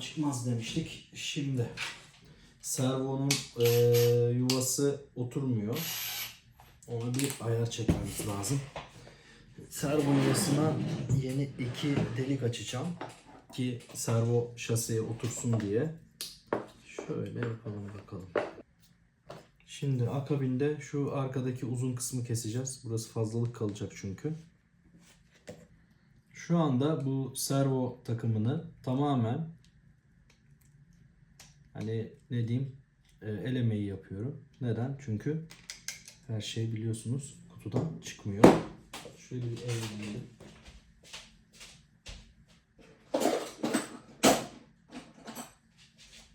Çıkmaz demiştik. Şimdi servonun e, yuvası oturmuyor. Ona bir ayar çekmemiz lazım. Servo yuvasına yeni iki delik açacağım ki servo şasiye otursun diye. Şöyle yapalım bakalım. Şimdi akabinde şu arkadaki uzun kısmı keseceğiz. Burası fazlalık kalacak çünkü. Şu anda bu servo takımını tamamen hani ne diyeyim e, el emeği yapıyorum. Neden? Çünkü her şey biliyorsunuz kutudan çıkmıyor. Şöyle bir eğlenelim.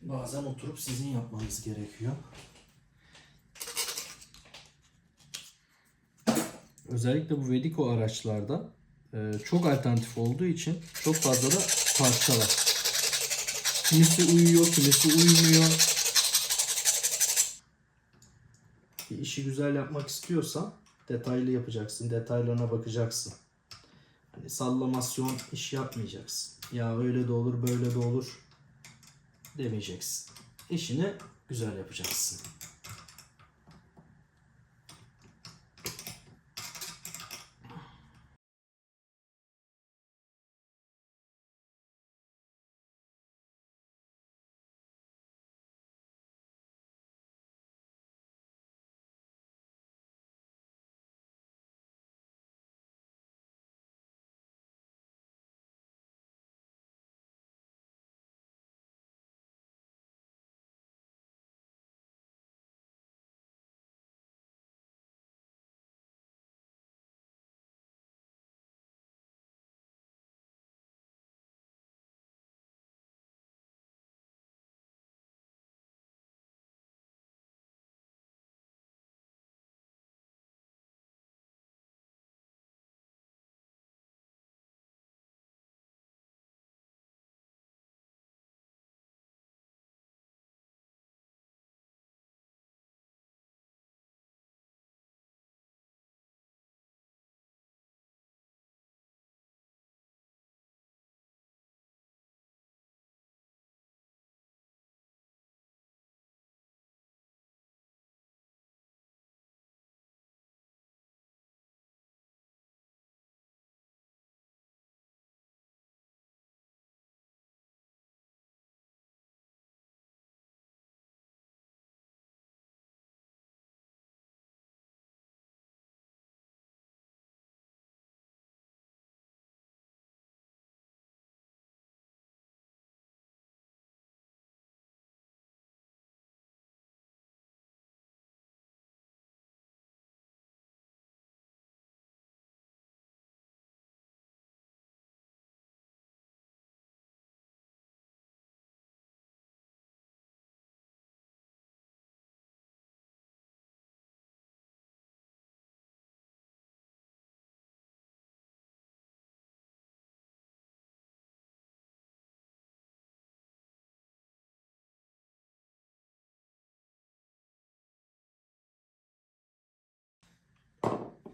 Bazen oturup sizin yapmanız gerekiyor. Özellikle bu Vedico araçlarda e, çok alternatif olduğu için çok fazla da parça. Kimisi uyuyor, kimisi uymuyor. Bir işi güzel yapmak istiyorsan detaylı yapacaksın, detaylarına bakacaksın. Hani sallamasyon iş yapmayacaksın. Ya öyle de olur, böyle de olur demeyeceksin. İşini güzel yapacaksın.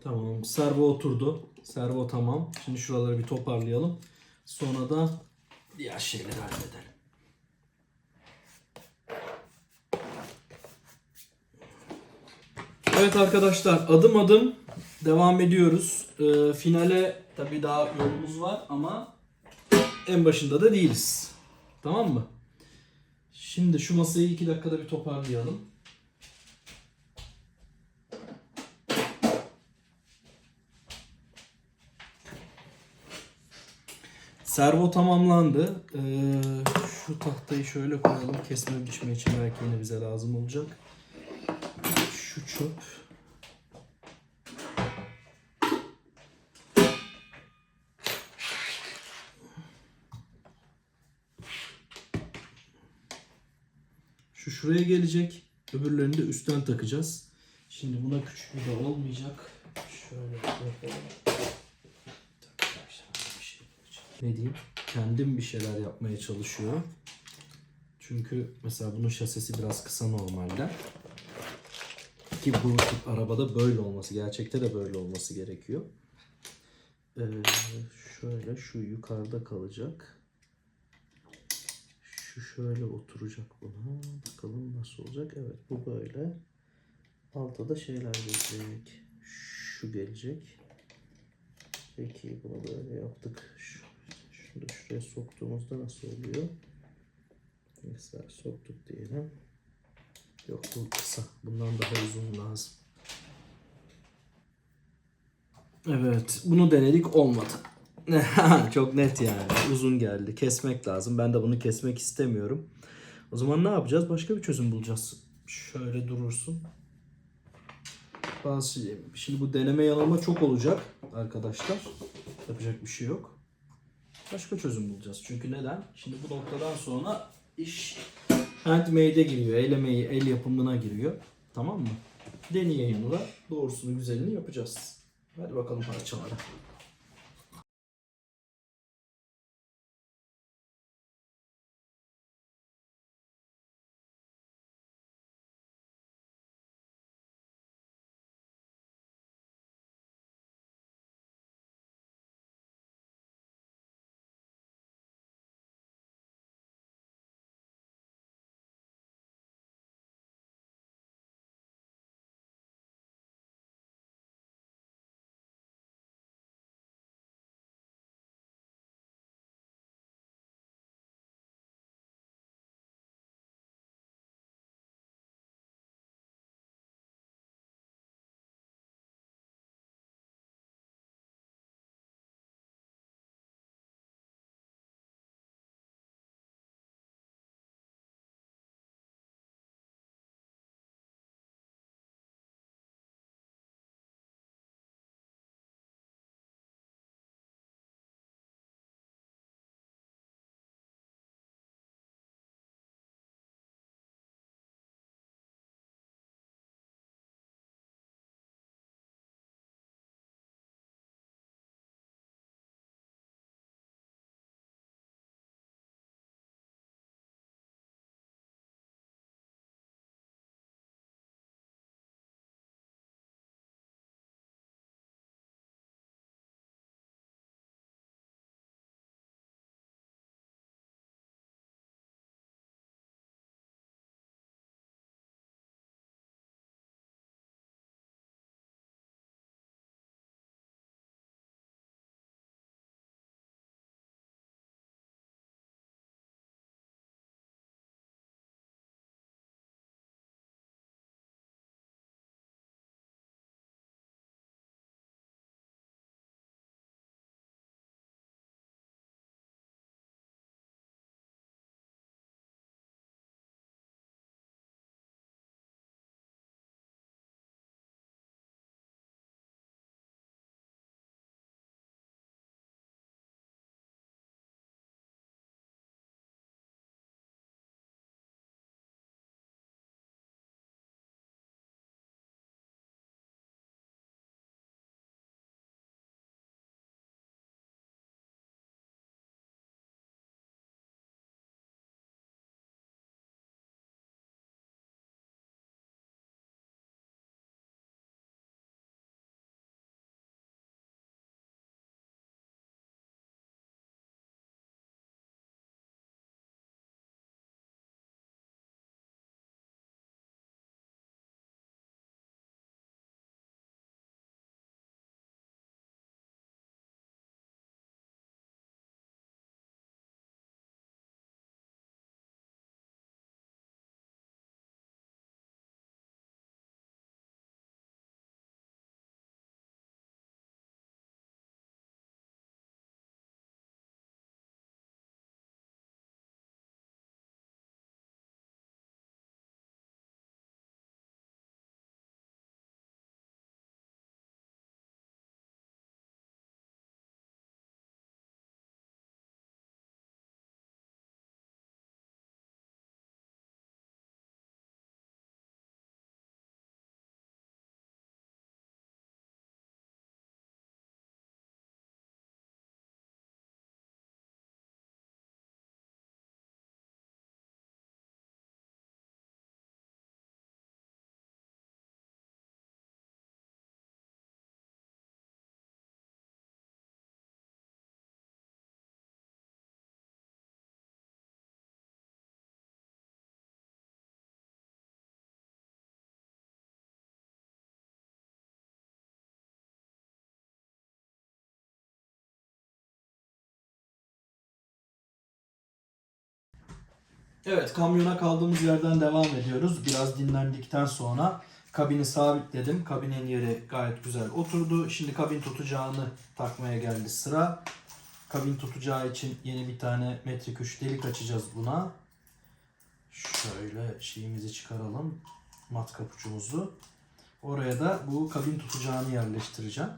Tamam. Servo oturdu. Servo tamam. Şimdi şuraları bir toparlayalım. Sonra da diğer şeyleri halledelim. Evet arkadaşlar adım adım devam ediyoruz. Ee, finale tabii daha yolumuz var ama en başında da değiliz. Tamam mı? Şimdi şu masayı iki dakikada bir toparlayalım. Servo tamamlandı. Ee, şu tahtayı şöyle koyalım. Kesme biçme için belki yine bize lazım olacak. Şu çöp. Şu şuraya gelecek. Öbürlerini de üstten takacağız. Şimdi buna küçük bir de olmayacak. Şöyle yapalım. Ne diyeyim? Kendim bir şeyler yapmaya çalışıyor. Çünkü mesela bunun şasisi biraz kısa normalde. Ki bu tip arabada böyle olması, gerçekte de böyle olması gerekiyor. Ee, şöyle şu yukarıda kalacak. şöyle oturacak buna. Bakalım nasıl olacak. Evet bu böyle. Altta da şeyler gelecek. Şu gelecek. Peki bunu böyle yaptık. Şu, şunu şuraya soktuğumuzda nasıl oluyor? Mesela soktuk diyelim. Yok bu kısa. Bundan daha uzun lazım. Evet bunu denedik olmadı. Çok net yani. Uzun geldi. Kesmek lazım. Ben de bunu kesmek istemiyorum. O zaman ne yapacağız? Başka bir çözüm bulacağız. Şöyle durursun. Bazı Şimdi bu deneme yanılma çok olacak arkadaşlar. Yapacak bir şey yok. Başka çözüm bulacağız. Çünkü neden? Şimdi bu noktadan sonra iş handmade'e giriyor. El emeği, el yapımına giriyor. Tamam mı? Deneyimle doğrusunu güzelini yapacağız. Hadi bakalım parçalara. Evet kamyona kaldığımız yerden devam ediyoruz. Biraz dinlendikten sonra kabini sabitledim. Kabinin yeri gayet güzel oturdu. Şimdi kabin tutacağını takmaya geldi sıra. Kabin tutacağı için yeni bir tane metrik 3 delik açacağız buna. Şöyle şeyimizi çıkaralım. Matkap ucumuzu. Oraya da bu kabin tutacağını yerleştireceğim.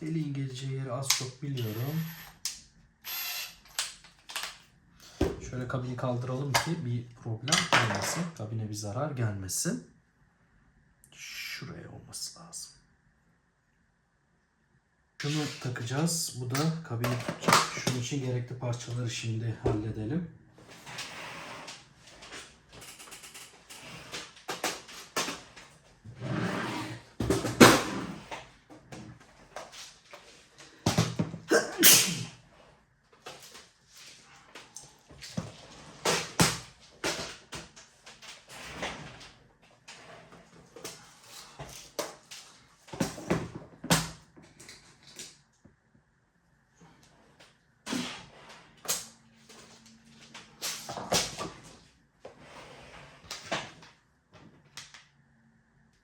Deliğin geleceği yeri az çok biliyorum. Şöyle kabini kaldıralım ki bir problem olmasın. Kabine bir zarar gelmesin. Şuraya olması lazım. Şunu takacağız. Bu da kabini tutacak. Şunun için gerekli parçaları şimdi halledelim.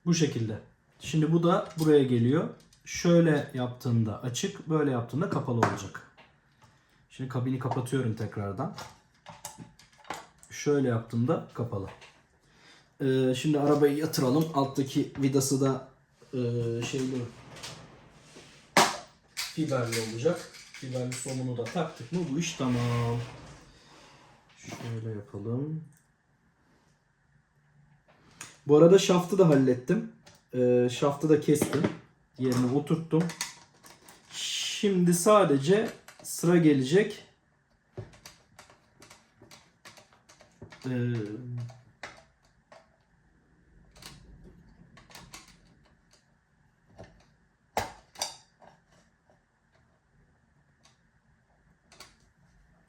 Bu şekilde. Şimdi bu da buraya geliyor. Şöyle yaptığında açık, böyle yaptığında kapalı olacak. Şimdi kabini kapatıyorum tekrardan. Şöyle yaptığımda kapalı. Ee, şimdi arabayı yatıralım. Alttaki vidası da e, şeyli fiberli olacak. Fiberli somunu da taktık mı bu iş tamam. Şöyle yapalım. Bu arada şaftı da hallettim. Ee, şaftı da kestim. Yerine oturttum. Şimdi sadece sıra gelecek. Ee,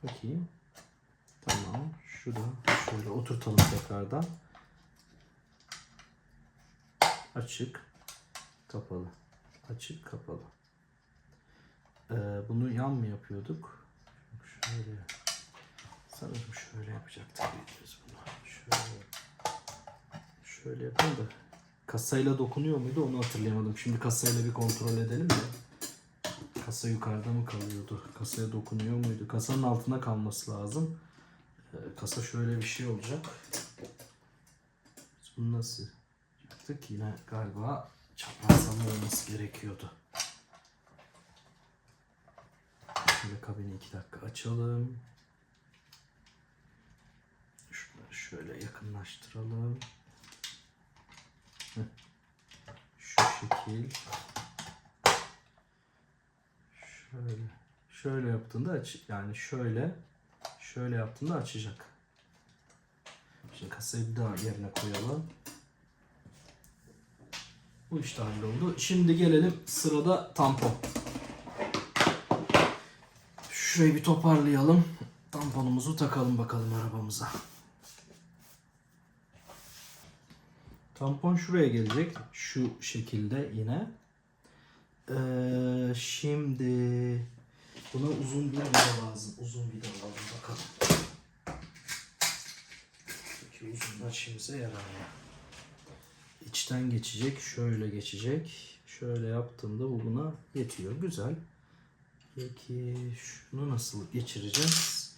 bakayım. Tamam. Şurada şöyle oturtalım tekrardan. Açık, kapalı. Açık, kapalı. Ee, bunu yan mı yapıyorduk? Şöyle. Sanırım şöyle yapacaktık biz bunu. Şöyle. Şöyle yapalım da kasayla dokunuyor muydu onu hatırlayamadım. Şimdi kasayla bir kontrol edelim mi? Kasa yukarıda mı kalıyordu? Kasaya dokunuyor muydu? Kasanın altına kalması lazım. Ee, kasa şöyle bir şey olacak. Bunu nasıl yaptık? Yine galiba çaprazlama olması gerekiyordu. Şöyle kabini iki dakika açalım. Şunları şöyle yakınlaştıralım. Şu şekil. Şöyle. Şöyle yaptığında aç yani şöyle şöyle yaptığında açacak. Şimdi kasayı bir daha yerine koyalım. Bu işte halloldu. Şimdi gelelim sırada tampon. Şurayı bir toparlayalım. Tamponumuzu takalım bakalım arabamıza. Tampon şuraya gelecek. Şu şekilde yine. Ee, şimdi buna uzun bir vida lazım. Uzun vida lazım bakalım. Peki uzunlar işimize yarar mı? İçten geçecek. Şöyle geçecek. Şöyle yaptığımda bu buna yetiyor. Güzel. Peki şunu nasıl geçireceğiz?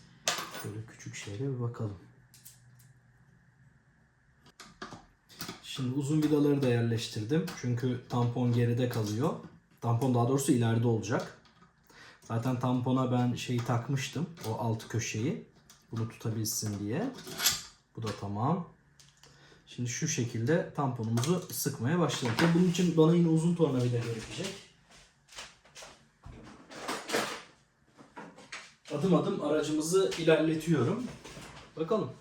Şöyle küçük şeyle bir bakalım. Şimdi uzun vidaları da yerleştirdim. Çünkü tampon geride kalıyor. Tampon daha doğrusu ileride olacak. Zaten tampona ben şeyi takmıştım. O alt köşeyi. Bunu tutabilsin diye. Bu da tamam. Şimdi şu şekilde tamponumuzu sıkmaya başladık. Ve bunun için bana yine uzun tornavida gerekecek. Adım adım aracımızı ilerletiyorum. Bakalım.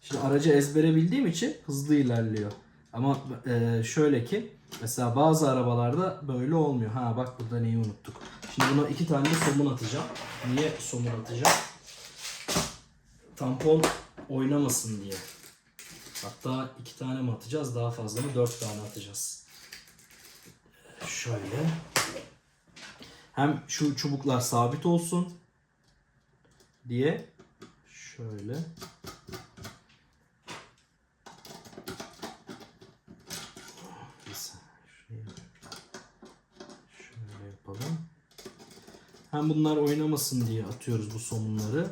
Şimdi aracı ezbere bildiğim için hızlı ilerliyor. Ama e, şöyle ki mesela bazı arabalarda böyle olmuyor. Ha bak burada neyi unuttuk. Şimdi buna iki tane de somun atacağım. Niye somun atacağım? Tampon oynamasın diye. Hatta iki tane mi atacağız? Daha fazla mı? Dört tane atacağız. Şöyle. Hem şu çubuklar sabit olsun. diye şöyle. Hem bunlar oynamasın diye atıyoruz bu somunları.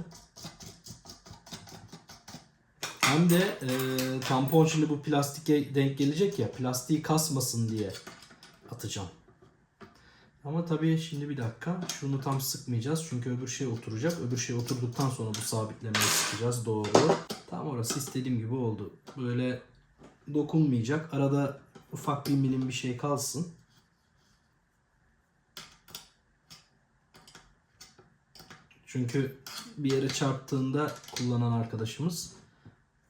Hem de e, tampon şimdi bu plastike denk gelecek ya plastiği kasmasın diye atacağım. Ama tabii şimdi bir dakika şunu tam sıkmayacağız çünkü öbür şey oturacak. Öbür şey oturduktan sonra bu sabitlemeyi sıkacağız doğru. Tam orası istediğim gibi oldu. Böyle dokunmayacak. Arada ufak bir milim bir şey kalsın. Çünkü bir yere çarptığında kullanan arkadaşımız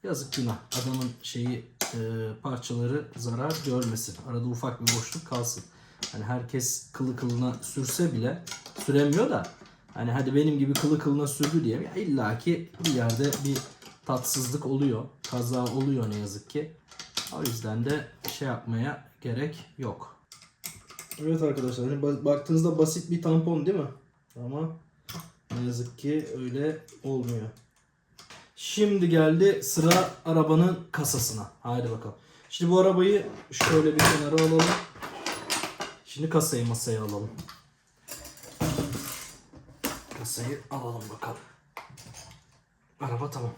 yazık günah. Adamın şeyi e, parçaları zarar görmesin. Arada ufak bir boşluk kalsın. Hani herkes kılı kılına sürse bile süremiyor da hani hadi benim gibi kılı kılına sürdü diye ya illaki bir yerde bir tatsızlık oluyor. Kaza oluyor ne yazık ki. O yüzden de şey yapmaya gerek yok. Evet arkadaşlar hani ba- baktığınızda basit bir tampon değil mi? Ama ne yazık ki öyle olmuyor. Şimdi geldi sıra arabanın kasasına. Haydi bakalım. Şimdi bu arabayı şöyle bir kenara alalım. Şimdi kasayı masaya alalım. Kasayı alalım bakalım. Araba tamam.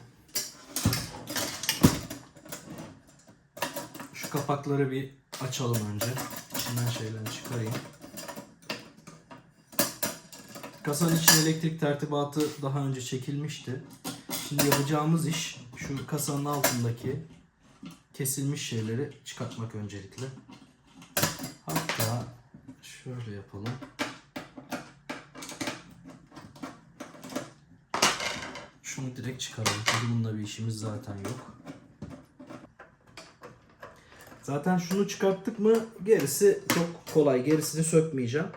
Şu kapakları bir açalım önce. İçinden şeyleri çıkarayım. Kasanın için elektrik tertibatı daha önce çekilmişti. Şimdi yapacağımız iş şu kasanın altındaki kesilmiş şeyleri çıkartmak öncelikle. Hatta şöyle yapalım. Şunu direkt çıkaralım. Çünkü bununla bir işimiz zaten yok. Zaten şunu çıkarttık mı gerisi çok kolay. Gerisini sökmeyeceğim.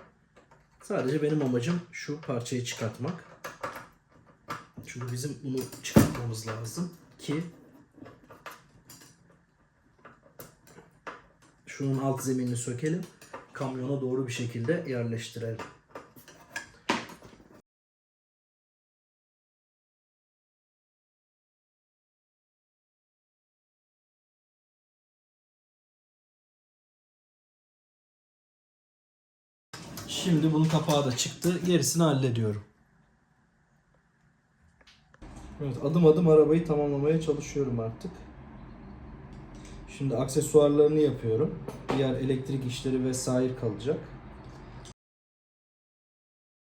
Sadece benim amacım şu parçayı çıkartmak. Çünkü bizim bunu çıkartmamız lazım ki şunun alt zeminini sökelim. Kamyona doğru bir şekilde yerleştirelim. Şimdi bunun kapağı da çıktı. Gerisini hallediyorum. Evet, adım adım arabayı tamamlamaya çalışıyorum artık. Şimdi aksesuarlarını yapıyorum. Diğer elektrik işleri vesaire kalacak.